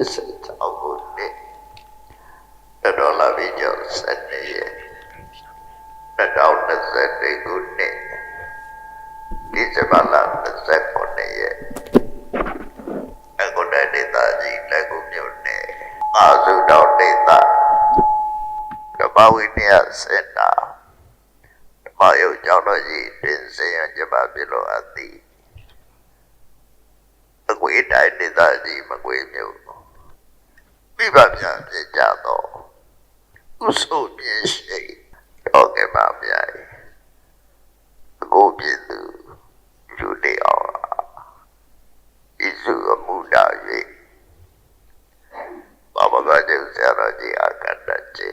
86ခုနှစ်ဒေါ်လာပြီးကျော်7ရက်2020ခုနှစ်ဒီဇင်ဘာလ29ရက်အခုတည်းဒေသကြီးလက်ကူမြို့နယ်အာစုတော်ဒေသကပ္ပဝိနည်းစင်တာဓမ္မယုတ်ကျောင်းတော်ကြီးတင်စင်ရကျမပြလို့အပ်သည်အကွေတိုင်းဒေသကြီးမကွေမျိုး မိဘများဖြစ်ကြတော့ဥဆိုပြင်းရှိတော့ကဲပါဗျာအခုပြည်သူယူနေအောင်ဣစုအမှုတာ၍ဘာမကကျဆရာတော်ကြီးအကတ္တချေ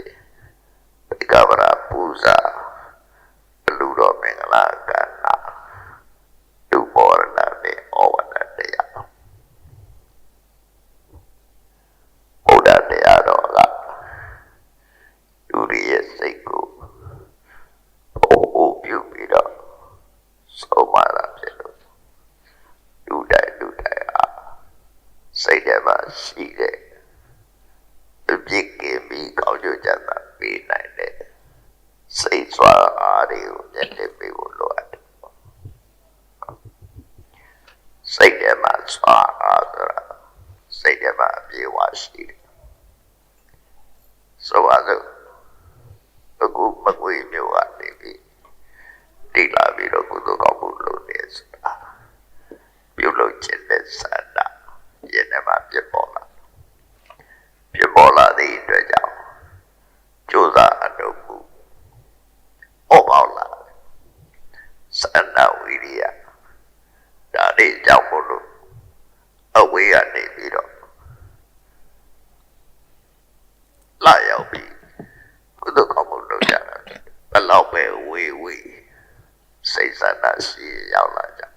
ဒီကဗရာပူဇာလူတော်မင်္ဂလာကဏ္ဍဒုဘောရဏနဲ့ဩဝတ္တတရား ဘုရားတရားတော်ကလူတွေရဲ့စိတ်ကိုဟိုဟိုပြုပြီးတော့ဆုံးမတာဖြစ်လို့လူတိုင်းလူတိုင်းအားစိတ်ထဲမှာရှိတဲ့အပြစ်ကင်းပြီးကောင်းကျိုးချမ်းသာပေးနိုင်တဲ့ စိတ်စွာအားတွေကိုမြတ်တဲ့ပေးဖို့လိုအပ်တယ်စိတ်ထဲမှာစွာအားဆိုတာစိတ်ထဲမှာအပြေဝရှိတယ်ဆိုပါစို့အခုမကွေမျိုးကနေပြီးတိလာပြီးတော့ကုသိုလ်ကောင်းမှုလုပ်နေဆိုတာပြုလုပ်ခြင်းနဲ့စတာယနေ့မှပြပေါ်လာပြပေါ်လာတဲ့အတွက်ကြောင့်ကြိုးစားအလုပ်မှုဟောပေါလာစန္ဒဝိရိယဒါလေးကြောင့်မို့လို့အဝေးကနေပြီးတော့ လာရောက်ပြီကုသကောင်းမှုလုပ်ကြတာဘယ်လောက်ပဲဝေးဝေးစိ တ်ဆန္ဒရှိရောက်လာကြတယ်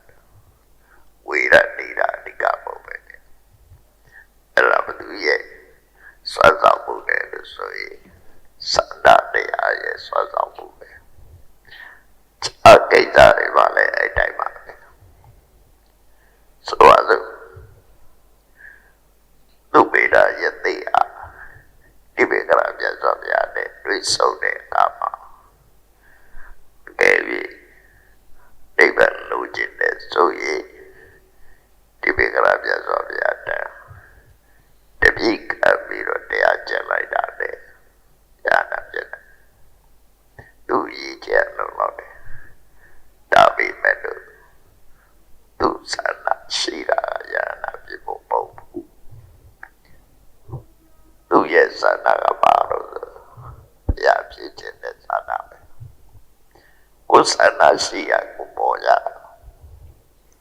ဝေးရနေတာအဓိကပုံပဲအဲ့ဒါဘသူရဲ့စွမ်းဆောင်မှုတယ်လို့ဆိုရင်စန္ဒတရားရဲ့စွမ်းဆောင်မှုပဲအကိစ္စတွေပါလေအဲ့တိုင်းပါပဲဆိုပါစို့သူပေတာယသိအားဒီဘေကရမြတ်စွာဘုရားနဲ့တွေ့ဆုံတဲ့အခါမှာကဲပြီးနိဗ္ဗာန်လိုချင်တဲ့ဆိုရင် ဒီဘေကရမြတ်စွာဘုရားတဲ့တပိကပ်ပြီးတော့တရားကျင့်လိုက်တာနဲ့ညာနာပြတယ်သူရည်ကျက်လို့တော့တယ်ဒါပေမဲ့လို့သူဆန္ဒရှိတာညာနာပြဖို့မဟုတ်ဘူးသူ့ရဲ့ဆန္ဒကပါတော့ဆိုဘုရားဖြစ်ခြင်းတဲ့ဆန္ဒပဲကိုယ်ဆန္ဒရှိရကိုပေါ်ရ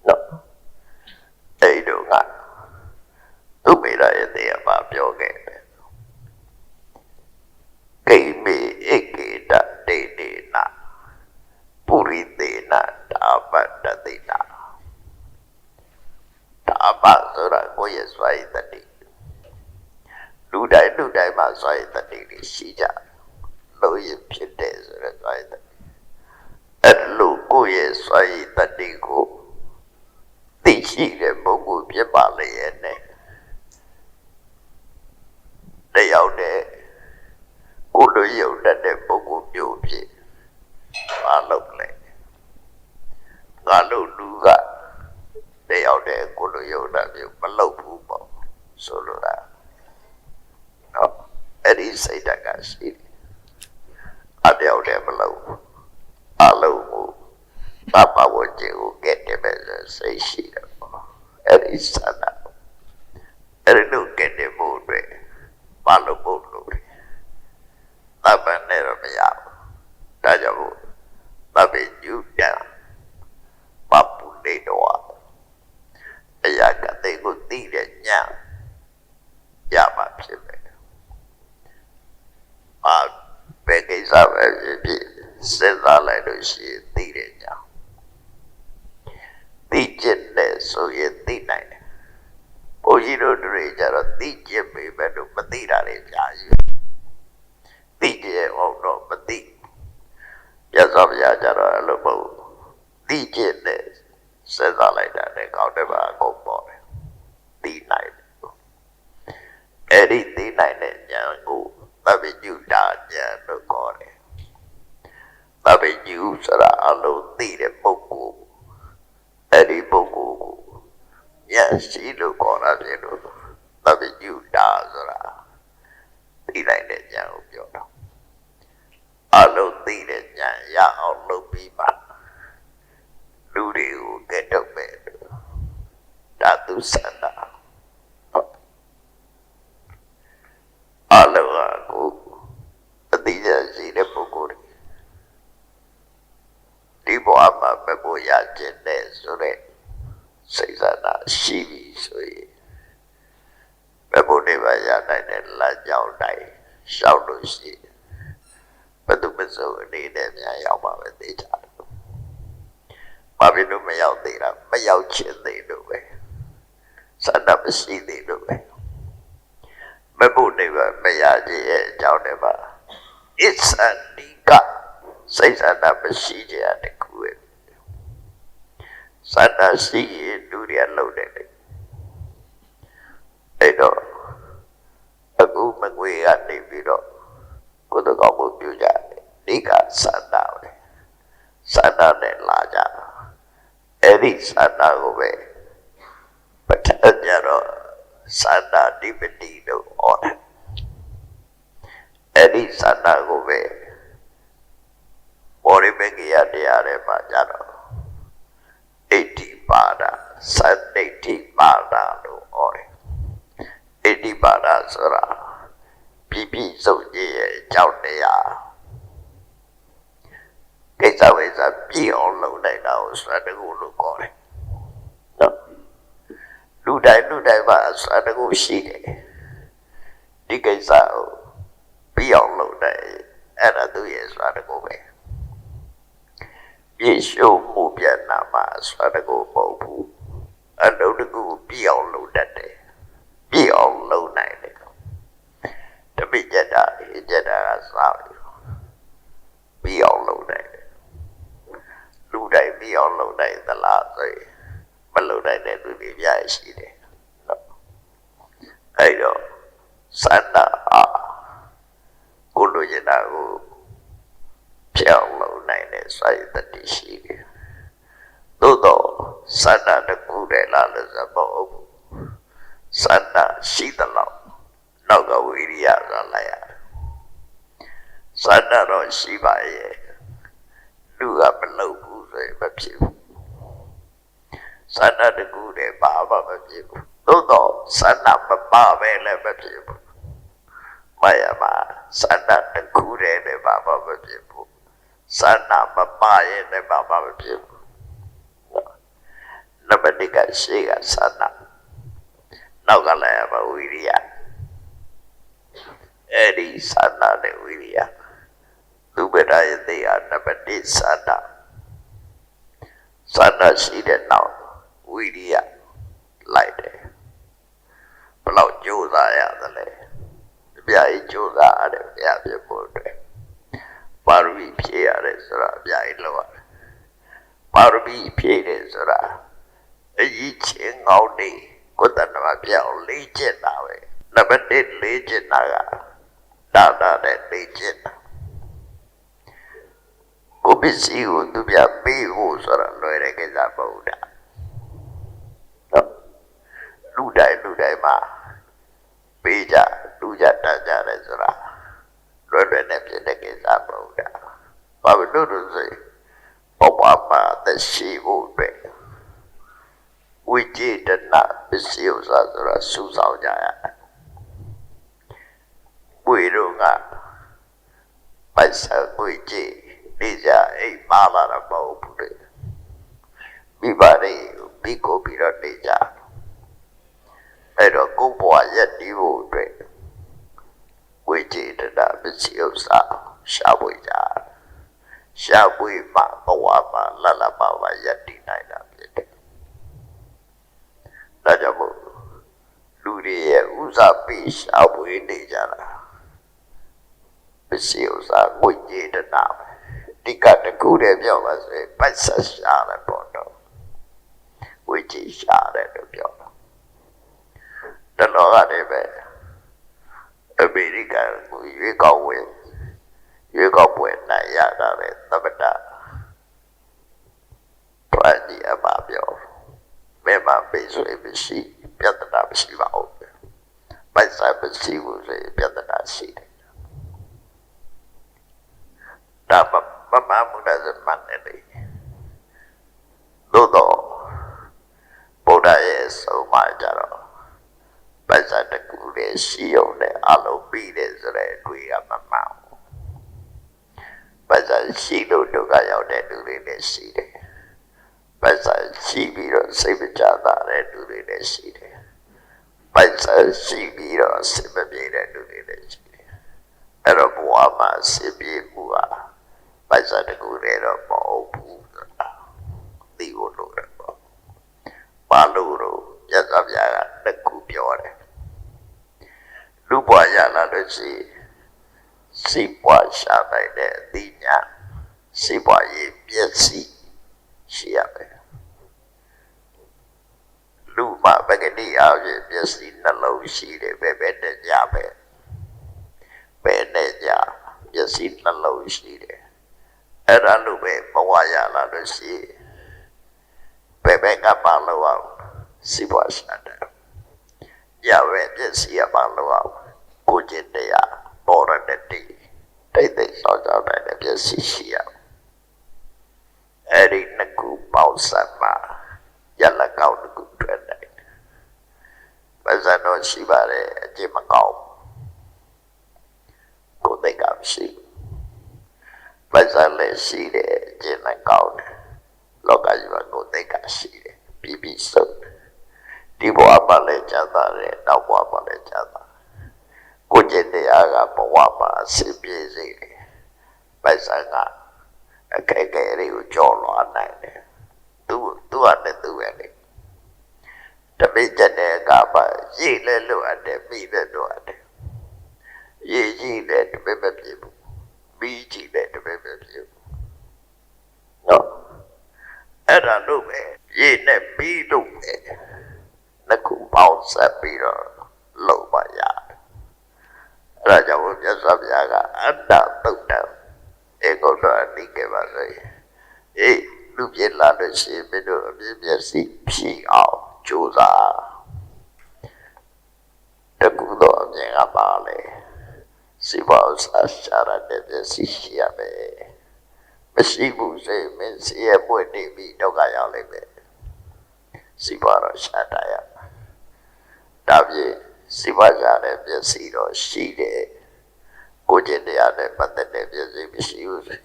နော်အဲ့တော့ကသူ့မိရရဲ့ တရားမှာပြောခဲ့တယ်ဂိမေဧကေတတေတေနာပုရိသေနာဓမ္မတတိနာဓမ္မဆိုတာကိုယ့်ရဲ့စွာရည်တတိလူတိုင်းလူတိုင်းမှာစွာရည်တတိတွေရှိကြတယ်လို့ရဖြစ်တယ်ဆိုရယ်စွာရည်တတိအဲ့လိုကိုယ့်ရဲ့စွာရည်တတိကိုသိရှိတဲ့ပုဂ္ဂိုလ်ဖြစ်ပါလေရဲ့ နဲ့တယောက်နဲ့ကိုယ်လိုယုံတတ်တဲ့ပုဂ္ဂိုလ်မျိုးဖြစ်မလုပ်လဲငါတို့လူကတယောက်နဲ့ကိုယ်လိုယုံတတ်မျိုးမလုပ်ဘူးပေါ့ဆိုလိုတာနော်အဲ့ဒီစိတ်ဓာတ်ကရှိတယ်အတယောက်တည်းမလို့အလုံးကိုပပဝဉ္ဇဉ်ကိုကဲ့တယ်ပဲဆိုစိတ်ရှိတယ်ပေါ့အဲ့ဒီစနာအဲ့ဒီလိုကဲ့တယ်ဖို့အတွက် မလုပ်ဖို့လို့တယ်တပ်ပန်နဲ့တော့မရဘူးဒါကြောင့်မို့တပ်ပင်ယူတန်ပပူနေတော့အရာကတိတ်ကိုသိတဲ့ညာရမှာဖြစ်မယ်အာဘယ်ကိစ္စပဲဖြစ်ဖြစ်စဉ်းစားလိုက်လို့ရှိရင်သိတယ်ညာသိကျင်တယ်ဆိုရင်သိနိုင်တယ်ဘုန်း ကြီးတို့တွေကြတော့သိကျင်ပေမဲ့လို့မသိတာတွေကြားယူသိကျင်အောင်တော့မသိပြတ်စောပြကြတော့အဲ့လိုမဟုတ်ဘူးသိကျင်တယ်စဉ်းစားလိုက်တာနဲ့ကောင်းတယ်ပါအကုန်ပေါ်တယ်သိနိုင်တယ်နိုင်တဲ့ဉာဏ်ကိုသဗ္ဗညုတာဉာဏ်လို့ခေါ်တယ်သဗ္ဗညုဆိုတာအလုံးသိတဲ့ပုဂ္ဂိုလ်အဲ့ဒီပုဂ္ဂိုလ်ကို ဉာဏ်ရှိလို့ခေါ်တာဖြစ်လို့သဗ္ဗညုတာဆိုတာသိနိုင်တဲ့ဉာဏ်ကိုပြောတာအလုံးသိတဲ့ဉာဏ်ရအောင်လုပ်ပြီးပါလူတွေကိုကဲတော့ပဲဒါသူစန္ဒာအလုံးကကိုအတိအကျရှိတဲ့ပုဂ္ဂိုလ်တွေဒီဘဝမှာမဖို့ရခြင်းနဲ့ဆိုတဲ့ စိတ်ဆန္ဒရှိပြီဆိုရင်မဖို့နေပါရနိုင်တဲ့လမ်းကြောင်းတိုင်းရှောက်လို့ရှိရင်ဘယ်သူမဆိုအနေနဲ့များရောက်ပါပဲသိကြတယ်။ဘာဖြစ်လို့မရောက်သေးတာမရောက်ခြင်းသေးလို့ပဲ။စန္ဒမရှိသေးလို့ပဲ။မဖို့နေပါမရခြင်းရဲ့အကြောင်းတွေပါ။အစ္ဆန္ဒီကစိတ်ဆန္ဒမရှိခြင်းအတကူပဲ။ စန္ဒရှိရင်လူတွေလုံးတယ်လေ။အဲ့တော့အခုမငွေကနေပြီးတော့ကိုယ်တော်ကောင်းမှုပြုကြတယ်ဒီကစန္ဒပဲစန္ဒနဲ့လာကြတာအဲ့ဒီစန္ဒကိုပဲပဋ္ဌာန်းကြတော့စန္ဒဓိပတိလို့ဟောတယ်အဲ့ဒီစန္ဒကိုပဲဘောရိမေကရတရားတွေမှာကြတော့ အဋ္ဌိပါဒသတ္တိဋ္ဌိပါဒလို့ဟောတယ်အဋ္ဌိပါဒဆိုတာပြပြစုံကြီးရဲ့အကြောင်းတရားကိစ္စဝိစ္စပြည့်အောင်လုပ်နိုင်တာကိုစွတ်တကူလို့ခေါ်တယ်နော်လူတိုင်းလူတိုင်းမှာစွတ်တကူရှိတယ်ဒီကိစ္စကိုပြည့်အောင်လုပ်နိုင်အဲ့ဒါသူရဲ့စွတ်တကူပဲ ပြည့်ရှုံမှုပြန်နာမှာစွတ်တကူမဟုတ်ဘူးအလုပ်တကူပြည့်အောင်လုပ်တတ်တယ်ပြည့်အောင်လုပ်နိုင်တယ်တပိကြတာအကြတာကစားပြီးပြီးအောင်လုပ်နိုင်တယ်လူတိုင်းပြီးအောင်လုပ်နိုင်သလားဆိုရင်မလုပ်နိုင်တဲ့လူတွေများရှိတယ်နော်အဲ့တော့စန္ဒအားကိုလိုချင်တာကို ဖြောင်းလုပ်နိုင်တဲ့စိုက်တတိရှိတယ်သို့တော့စန္ဒတကူတယ်လားလို့ဆိုတော့စန္ဒရှိသလောက်နောက်ကဝိရိယဆိုလိုက်ရစန္ဒတော့ရှိပါရဲ့လူကမလုပ်ဘူးဆိုရင်မဖြစ်ဘူးစန္ဒတကူတယ်ဘာမှမဖြစ်ဘူးသို့တော့စန္ဒမပါပဲလည်းမဖြစ်ဘူးမယမစန္ဒတကူတယ်လည်းဘာမှမဖြစ်ဘူး စန္ဒမပါရဲ့လည်းဘာမှမဖြစ်ဘူးနံပါတ်1ကရှေ့ကစန္ဒနောက်ကလည်းရပါဝိရိယအဲ့ဒီသန္တာနဲ့ဝိရိယသူပဒယသိဟာနံပါတ်1သန္တာသန္တာရှိတဲ့နောက်ဝိရိယလိုက်တယ်ဘလောက်ကြိုးစားရသလဲတပြားကြီးကြိုးစားရတယ်ဘုရားပြဖို့အတွက် ပါရမီဖြည့်ရတယ်ဆိုတာအပြားကြီးလောက်ရတယ်ပါရမီဖြည့်တယ်ဆိုတာအကြီးချင်းကောင်းနေကိုယ်တဏ္ဍာပြောင်းလေးကျက်တာပဲနံပါတ်1လေးကျက်တာကဒါနာနဲ့နေခြင်းကိုပစ္စည်းကိုသူပြပေးဖို့ဆိုတာလွယ်တဲ့ကိစ္စမဟုတ်တာနော်လူတိုင်းလူတိုင်းမှာပေးကြလူကြတတ်ကြတယ်ဆိုတာ လွယ်လွယ်နဲ့ဖြစ်တဲ့ကိစ္စမဟုတ်တာဘာလို့လို့ဆိုရင်ဘဝမှာသက်ရှိဖို့အတွက်ဝိจิตနာပစ္စည်းဥစ္စာဆိုတာစူးစောင်းကြရတယ်ဝေတို့ကပိုက်ဆံဝေကြည့်နေကြအိမ်မာလာတာမဟုတ်ဘူးလေမိဘတွေပြီးကိုပြီးတော့နေကြအဲ့တော့ကိုယ်ဘဝရက်တည်ဖို့အတွက်ဝေ ကြည့်တာပစ္စည်းဥစ္စာရှာဖွေကြရှာဖွေမှဘဝမှာလလပါပါရက်တည်နိုင်တာဖြစ်တယ်ဒါကြောင့်မို့လူတွေရဲ့ဥစားပြီးရှာဖွေနေကြတာပစ္စည်းဥစ္စာငွေကြေးတနာပဲဒီကတကူတည်းပြောပါဆိုရင်ပိုက်ဆက်ရှာတယ်ပေါ့တော့ငွေကြေးရှာတယ်လို့ပြောတာတလောကတည်းပဲ အမေရိကန်ကိုရွေးကောက်ဝင်ရွေးကောက်ပွဲနိုင်ရတာလေသမတပရဏိအမပြောမဲမပေးဆိုရင်မရှိပြဿနာမရှိပါဘူးပိုက်ဆိုင်မရှိဘူးဆိုရင်ပြဿနာရှိတယ်ဒါမမမမှုနဲ့မှန်တယ်လေသို့တော့ဗုဒ္ဓရဲ့ဆုံးမကြတော့ ပိုက်ဆိုင်တစ်ခုလေးရှိုံနဲ့အလုံးပြီးတယ်ဆိုတဲ့အတွေ့အမမှန်ဘူးပိုက်ဆိုင်ရှိလို့ဒုက္ခရောက်တဲ့လူတွေလည်းရှိတယ်ပိုက်ဆိုင်ရှိပြီးတော့စိတ်မကြတာတဲ့လူတွေလည်းရှိတယ်ပိုက်ဆိုင်ရှိပြီးတော့စိတ်မပြေတဲ့လူတွေလည်းရှိတယ်အဲ့တော့ဘဝမှာစိတ်ပြေမှုဟာပိုက်ဆိုင်တစ်ခုတည်းတော့မဟုတ်ဘူးဆိုတာသိဖို့လိုတယ်ပေါ့ဘာလို့တော့ရသဗျာကတစ်ခု ပြောတယ်လူဘွားရလာလို့ရှိရင်စိတ်ပွားရှာနိုင်တဲ့အသိဉာဏ်စိတ်ပွားရေးမျက်စိရှိရမယ်လူမှာပဂတိအားဖြင့်မျက်စိနှလုံးရှိတယ်ပဲပဲတကြပဲပဲနဲ့ကြမျက်စိနှလုံးရှိတယ်အဲ့ဒါလိုပဲဘဝရလာလို့ရှိရင်ပဲပဲကပါလို့အောင်စိတ်ပွားရှာတယ် ရပဲမျက်စိရပါလို့အောင်ကိုကျင်တရားပေါ်ရတဲ့တိတိတ်တိတ်ဆောင်းကြောင်းတဲ့မျက်စိရှိရအဲ့ဒီနှစ်ခုပေါင်းစပ်မှာရလကောင်းတစ်ခုထွက်တယ်ပဇာတော့ရှိပါတယ်အကျင့်မကောင်းကိုယ်သိက္ခာမရှိပဇာလည်းရှိတယ်အကျင့်လည်းကောင်းတယ်လောကကြီးမှာကိုယ်သိက္ခာရှိတယ်ပြီးပြီးစုံ ဒီဘဝမှာလည်းကျမ်းသာတယ်နောက်ဘဝမှာလည်းကျမ်းသာကိုကျင့်တရားကဘဝမှာအစစ်ပြေးစေတယ်ပိုက်ဆံကအခက်အခဲတွေကိုကြော်လွှားနိုင်တယ်သူသူကလည်းသူပဲလေတပိတ်ချက်တဲ့အခါမှာရေလည်းလိုအပ်တယ်မိလည်းလိုအပ်တယ်ရေကြီးလည်းတပိတ်မပြေဘူးမိကြီးလည်းတပိတ်မပြေဘူးနော်အဲ့ဒါလို့ပဲရေနဲ့ပြီးလို့ပဲ နှစ်ခုပေါင်းဆက်ပြီးတော့လုံပါရတယ်အဲ့ဒါကြောင့်မြတ်စွာဘုရားကအတ္တတုတ်တံဧကုတ္တအနိကေပါဆိုရင်အေးလူပြစ်လာလို့ရှိရင်မင်းတို့အပြည့်မျက်စိဖြီအောင်ကြိုးစားတကူတော့အမြင်ကပါလေစီပါဥစ္စာရှာရတဲ့မျက်စိရှိရမယ်မရှိဘူးဆိုရင်မင်းစီရဲ့ပွင့်နေပြီးဒုက္ခရောက်လိမ့်မယ်စီပါတော့ရှာတတ်ရမယ် ဒါဖြင့်စီပါကြတဲ့မျက်စိတော့ရှိတယ်ကိုကျင်တရားနဲ့ပတ်သက်တဲ့မျက်စိမရှိဘူးဆို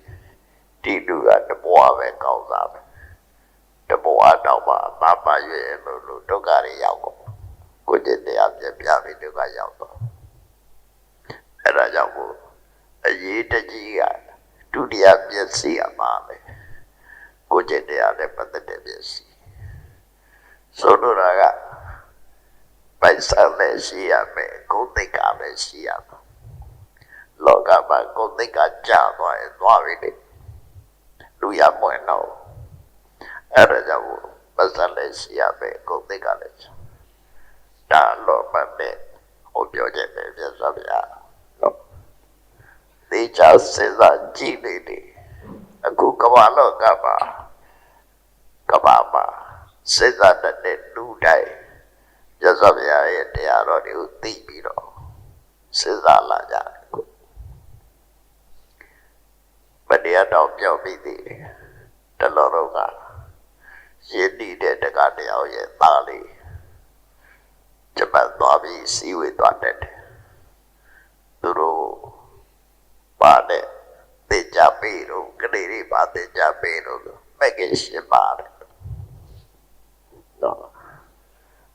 ဒီလူကတဘွားပဲကောင်းစားပဲတဘွားတော့မှမမရွေးလို့လို့ဒုက္ခတွေရောက်ကုန်ကိုကျင်တရားပြပြပြီးဒုက္ခရောက်တော့အဲ့ဒါကြောင့်မို့အရေးတကြီးကဒုတိယမျက်စိအမှားပဲကိုကျင်တရားနဲ့ပတ်သက်တဲ့မျက်စိဆိုလိုတာက ပိုက်ဆံလည်းရှိရမယ်ဂုဏ်သိက္ခာလည်းရှိရမယ်လောကမှာဂုဏ်သိက္ခာကျသွားရင်သွားပြီလေလူရမွင်တော့အဲ့ဒါကြောင့်ပိုက်ဆံလည်းရှိရမယ်ဂုဏ်သိက္ခာလည်းရှိဒါလောမနဲ့ဟောပြောချက်ပဲပြတ်သွားဗျာနော်သေချာစဉ်းစားကြည့်နေတယ်အခုကမ္ဘာလောကမှာကမ္ဘာမှာစဉ်းစားတဲ့လူတိုင်း ရသော်ဗျာရဲ့တရားတော်တွေကိုသိပြီးတော့စဉ်းစားလာကြတယ်ခုမတရားတော်ပြောပြီးသေးတယ်တလောတော့ကရင်းနှီးတဲ့တက္ကတရားရဲ့သားလေးကျမသွားပြီးစီဝေသွားတတ်တယ်သူတို့ပါတဲ့တင်ကြပေးတော့ကလေးတွေပါတင်ကြပေးတော့မက်ကင်ရှင်ပါတယ်တော့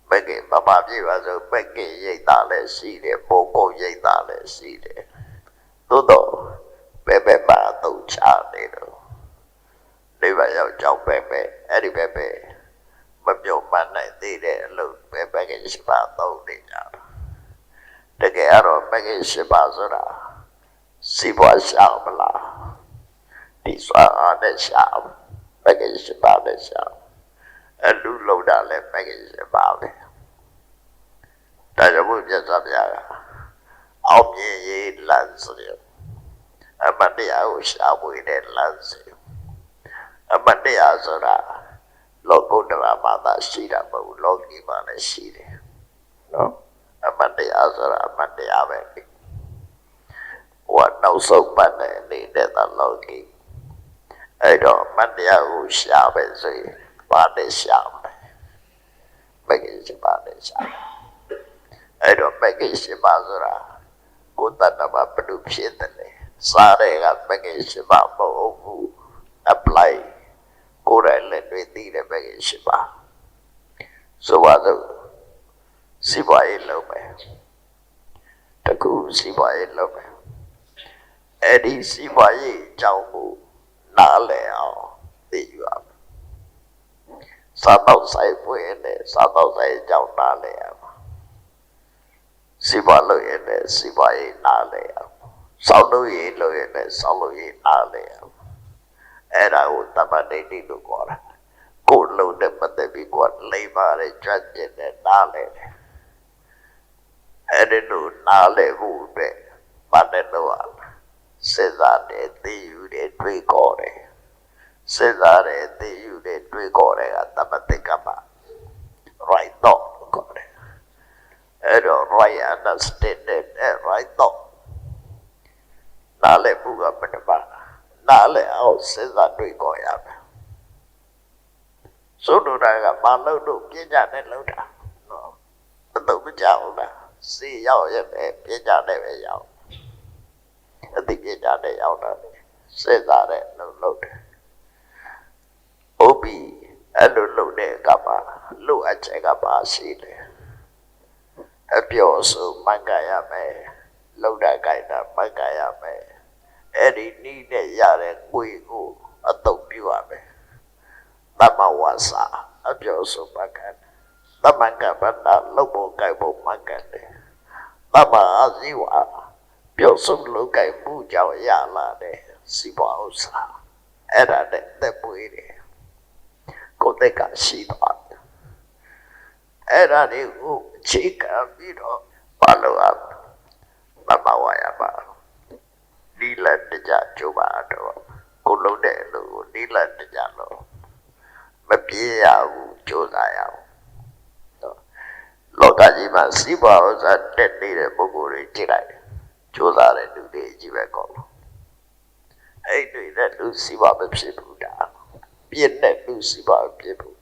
မက်ကင်မမပြည့်ပါဆိုမက်ကင်ရိတ်သားလည်းရှိတယ်ပုံကုန်ရိတ်သားလည်းရှိတယ်သို့တော့ပဲပဲပါတော့ချနေတော့လေးပါရောက်ကြောက်ပဲပဲအဲ့ဒီပဲပဲမပြုတ်မနိုင်သေးတဲ့အလုပ်ပဲပဲကရှိပါတော့နေကြတကယ်တော့မက်ကင်ရှိပါဆိုတာစီပွားရှာမလားဒီစွာအားနဲ့ရှာမက်ကင်ရှိပါနဲ့ရှာ အလူလုံးတာလည်းမက်ကင်ရှိပါပဲဒါကြောင့်ဘုရားစွာဘုရားကအောင်မြင်ရေးလမ်းစဉ်အမတ်တရားကိုရှာဖွေတဲ့လမ်းစဉ်အမတ်တရားဆိုတာလောကုတ္တရာဘာသာရှိတာမဟုတ်လောကီမှာလည်းရှိတယ်နော်အမတ်တရားဆိုတာအမတ်တရားပဲလေဟိုကနောက်ဆုံးပတ်တဲ့အနေနဲ့သာလောကီအဲ့တော့အမတ်တရားကိုရှာပဲဆိုရင် ဘာနဲ့ရှာမလဲမဂ္ဂင်7ပါးနဲ့ရှာအဲ့တော့မဂ္ဂင်7ပါးဆိုတာကိုယ်တဏ္ဍမှာဘယ်လိုဖြစ်တယ်လဲစားတဲ့ကမဂ္ဂင်7ပါးမဟုတ်ဘူး apply ကိုယ်တိုင်လည်းတွေ့သိတဲ့မဂ္ဂင်7ပါးဆိုပါတော့စီးပွားရေးလုပ်မယ်တကူစီးပွားရေးလုပ်မယ်အဲ့ဒီစီးပွားရေးအကြောင်းကိုနားလည်အောင်သိယူရမယ် စားတော့ဆိုင်ပွင့်နဲ့စားတော့ဆိုင်အကြောင်းနားလည်ရမှာစီးပွားလုပ်ရင်လည်းစီးပွားရေးနားလည်ရမှာစောင့်လို့ရေးလုပ်ရင်လည်းစောင့်လို့ရေးနားလည်ရမှာအဲ့ဒါကိုတမန်တိတိလို့ခေါ်တာကိုယ်လုံးနဲ့ပတ်သက်ပြီးကိုယ်လိမ္မာတဲ့ကြွကျင်တဲ့နားလည်တယ်အဲ့ဒီလိုနားလည်ဖို့အတွက်ဘာနဲ့တော့စဉ်းစားတယ်သိယူတယ်တွေးခေါ်တယ် စဉ်းစားတယ်သိယူတယ်တွေးခေါ်တယ်ကတမတိကမ right thought လို့ခေါ်တယ်အဲ့တော့ right understanding နဲ့ right thought နားလည်မှုကပထမနားလည်အောင်စဉ်းစားတွေးခေါ်ရမယ်ဆိုလိုတာကမလုပ်လို့ပြညာနဲ့လုပ်တာနော်မတော့မကြောက်လားစီရောက်ရဲ့ပြညာနဲ့ပဲရောက်အသိပြညာနဲ့ရောက်တာစဉ်းစားတဲ့လုပ်လု ပ်တယ်ဟုတ်ပြီအဲ့လိုလုပ်တဲ့အခါမှာလိုအပ်ချက်ကပါရှိတယ်အပြောဆိုမှန်ကန်ရမယ်လောက်တာကြိုက်တာမှန်ကန်ရမယ်အဲ့ဒီနီးနဲ့ရတဲ့ကိုယ်ကိုအတုပ်ပြုရမယ်တမဝါစာအပြောဆိုမှန်ကန်တမန်ကပ္ပတာလောက်ဖို့ကြိုက်ဖို့မှန်ကန်တယ်တမအစည်းဝါပြောဆိုလုပ်ကြိုက်မှုကြောင့်ရလာတဲ့စီပွားဥစ္စာအဲ့ဒါနဲ့တက်ပွေးတယ် ကိုယ်တက်ကရှိသွားတယ်အဲ့ဒါတွေကိုအခြေခံပြီးတော့ဘာလို့อ่ะမမဝါရပါနီလတ်တကြကျိုးပါတော့ကိုလုံးတဲ့လူကိုနီလတ်တကြလို့မပြေးရဘူးကြိုးစားရအောင်နော်လောကကြီးမှာစီးပွားဥစ္စာတက်နေတဲ့ပုဂ္ဂိုလ်တွေကြည့်လိုက်ကြိုးစားတဲ့လူတွေကြီးပဲကောလို့အဲ့တွေတဲ့လူစီးပွားမဖြစ်ဘူးဒါ ပြည့်တဲ့လူစီးပွားမဖြစ်ဘူး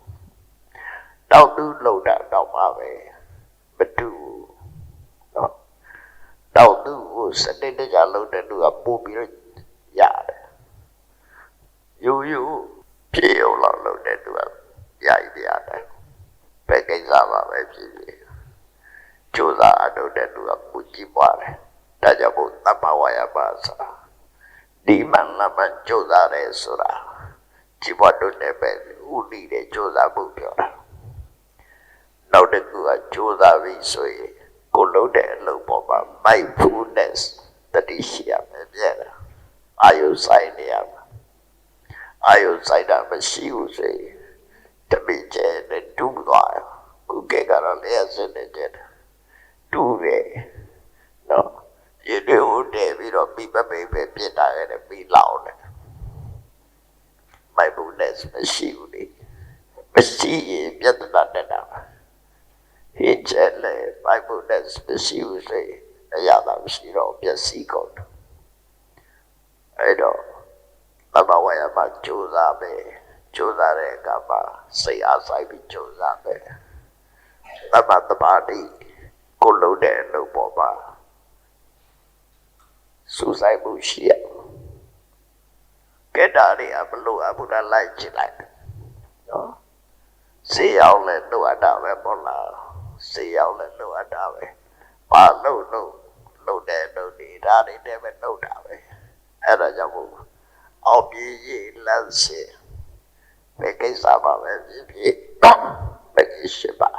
တောက်တူလုံတာတော့ပါပဲမတူဘူးနော်တောက်တူကိုစတဲ့တကြလုံတဲ့လူကပို့ပြီးတော့ရတယ်ယူယူပြေအောင်လောက်လုံတဲ့လူကရည်ပြရတယ်ဘယ်ကိစ္စပါပဲဖြစ်ဖြစ်ကြိုးစားအထုတ်တဲ့လူကပူကြည့်ပွားတယ်ဒါကြောင့်ဘုသဗ္ဗဝါယပါစာဒီမှန်လာမှကြိုးစားတယ်ဆိုတာ ကြည့်ပွားတို့လည်းပဲဥတည်တဲ့ကြိုးစားမှုပြောတာနောက်တစ်ခုကကြိုးစားပြီဆိုရင်ကိုလုံးတဲ့အလုပ်ပေါ်မှာ mindfulness တတိရှိရမယ်ပြည့်တာအာယုဆိုင်နေရမှာအာယုဆိုင်တာမရှိဘူးဆိုရင်တပိကျဲနဲ့တူးသွားတယ်ခုကကတော့လည်းစနေကြတယ်တူးတယ်နော်ရေတွေဟိုတဲ့ပြီးတော့ပြီးပပိပဲပြစ်တာလည်းပြီးလောက်တယ် mindfulness မရှိဘူးလေမရှိရင်ပြဿနာတက်တာပါဟင်းချက်လေ mindfulness မရှိဘူးဆိုရင်အရာသာမရှိတော့ပျက်စီးကုန်တယ်အဲ့တော့ဘဘဝရမှာကြိုးစားပဲကြိုးစားတဲ့အခါမှာစိတ်အားဆိုင်ပြီးကြိုးစားပဲတမ္မာတပါတိကိုလုံးတဲ့အလုပ်ပေါ်မှာစူးစိုက်မှုရှိရ ကဲတာတွေအဘလို့အဘုရားလိုက်ချလိုက်နော်စေရောက်လဲလို့အပ်တာပဲပေါ့လားစေရောက်လဲလို့အပ်တာပဲပါလို့လို့လို့တဲ့လို့ဒီဒါတွေနဲ့ပဲလို့တာပဲအဲ့ဒါကြောင့်မို့အောင်ပြေးရေးလမ်းစီဘယ်ကိစ္စပါပဲဖြစ်ဖြစ်ဘယ်ကိစ္စပါ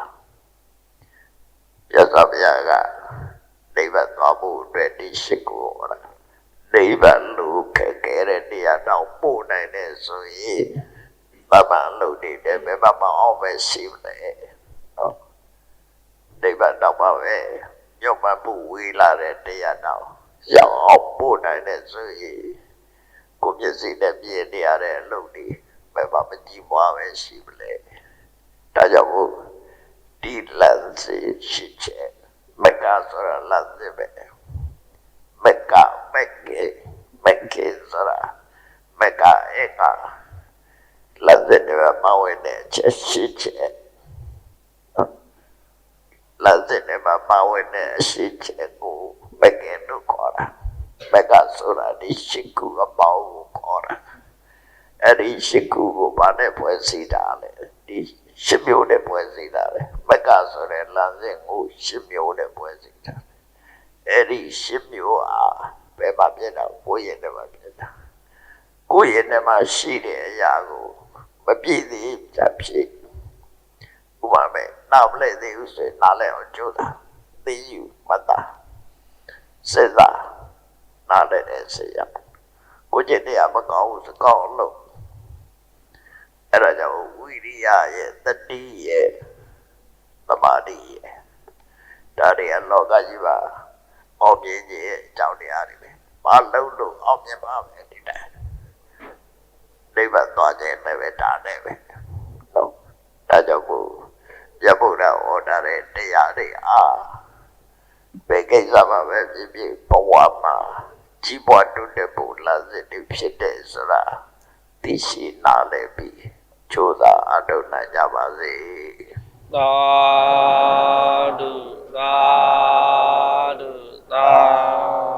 ရသော်ဘုရားကနိဗ္ဗာန်သွားဖို့အတွက်ဒီရှိကိုဟောတာ နိဗ္ဗာန်လို့ခက်ခဲတဲ့နေရာတော့ပို့နိုင်တယ်ဆိုရင်မမလို့နေတယ်ဘယ်မှာမအောင်ပဲရှိမလဲနော်နိဗ္ဗာန်တော့ပါပဲညော့မမှန်ဖို့ဝေးလာတဲ့တရားတော်ရောက်အောင်ပို့နိုင်တဲ့ဆိုရင်ကိုမျက်စိနဲ့မြင်နေရတဲ့အလုပ်တွေဘယ်မှာမကြည့်မွားပဲရှိမလဲဒါကြောင့်မို့ဒီလမ်းစီရှိချက်မကဆိုတာလမ်းစီပဲမက မကေမကေဆိုတာမကဧကလမ်းစီတွေမှာဝင်တဲ့ချက်ရှိချက်လာတဲ့နေမှာပါဝင်တဲ့အရှိချက်ကိုမကဲလို့ခေါ်တာမကဆိုတာဒီရှိကူအပေါင်းကိုခေါ်တာအဲ့ဒီရှိကူကိုဗာနဲ့ဖွဲ့စည်းတာလေဒီရှိမျိုးနဲ့ဖွဲ့စည်းတာလေမကဆိုတဲ့လာတဲ့ကိုရှိမျိုးနဲ့ဖွဲ့စည်းတာအဲ့ဒီရှိမျိုးဟာဘယ် မှာပြည့်တာကိုယ့်ရဲ့နဲ့မှာပြည့်တာကိုယ့်ရဲ့နဲ့မှာရှိတဲ့အရာကိုမပြည့်သေးချာဖြစ်ဥပမာပဲနားမလဲသေးဘူးဆိုရင်နားလဲအောင်ကြိုးတာသိယူမှတ်တာစေတာနားလဲတဲ့စေရကိုကျင့်တရားမကောင်းဘူးစကောင်းအောင်လုပ်အဲ့ဒါကြောင့်ဝိရိယရဲ့တတိရဲ့သမာဓိရဲ့ဒါတွေကလောကကြီးပါအောင်မြင်ခြင်းရဲ့အကြောင်းတရားတွေပဲ ဘာလုံးလို့အောင်မြင်ပါမယ်ဒီတိုင်းနိဗ္ဗာန်သွားခြင်းလည်းပဲဒါနဲ့ပဲဟုတ်ဒါကြောင့်မို့ရဗုဒ္ဓဟောတာတဲ့တရားတွေအားဘယ်ကိစ္စမှာပဲဖြစ်ဖြစ်ဘဝမှာကြီးပွားတိုးတက်ဖို့လမ်းစဉ်တွေဖြစ်တဲ့ဆိုတာသိရှိနားလည်ပြီးကြိုးစားအထောက်နိုင်ကြပါစေသာဓုသာဓုသာ